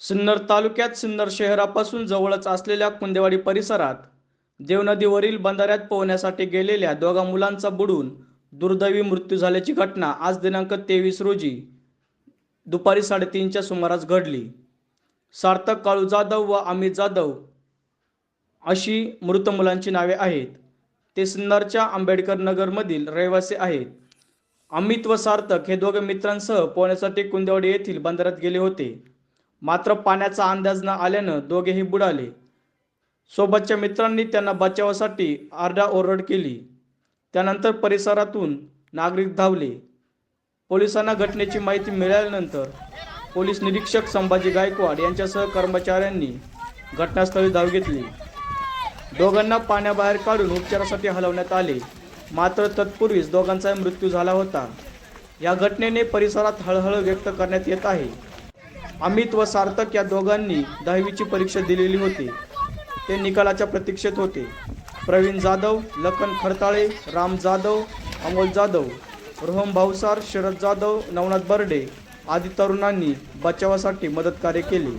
सिन्नर तालुक्यात सिन्नर शहरापासून जवळच असलेल्या कुंदेवाडी परिसरात देवनदीवरील बंधाऱ्यात पोहण्यासाठी गेलेल्या दोघा मुलांचा बुडून दुर्दैवी मृत्यू झाल्याची घटना आज दिनांक तेवीस रोजी दुपारी साडेतीनच्या सुमारास घडली. सार्थक काळू जाधव व अमित जाधव अशी मृत मुलांची नावे आहेत. ते सिन्नरच्या आंबेडकर नगरमधील रहिवासी आहेत. अमित व सार्थक हे दोघे मित्रांसह पोहण्यासाठी कुंदेवाडी येथील बंदरात गेले होते. मात्र पाण्याचा अंदाज न आल्यानं दोघेही बुडाले. सोबतच्या मित्रांनी त्यांना बचावासाठी आरडाओरड केली. त्यानंतर परिसरातून नागरिक धावले. पोलिसांना घटनेची माहिती मिळाल्यानंतर पोलीस निरीक्षक संभाजी गायकवाड यांच्यासह कर्मचाऱ्यांनी घटनास्थळी धाव घेतली. दोघांना पाण्याबाहेर काढून उपचारासाठी हलवण्यात आले. मात्र तत्पूर्वीच दोघांचा मृत्यू झाला होता. या घटनेने परिसरात हळहळ व्यक्त करण्यात येत आहे. अमित व सार्थक या दोघांनी दहावीची परीक्षा दिलेली होती. ते निकालाच्या प्रतीक्षेत होते. प्रवीण जाधव लखन खरताळे राम जाधव अमोल जाधव रोहम भावसार शरद जाधव नवनाथ बर्डे आदी तरुणांनी बचावासाठी मदतकार्य केले.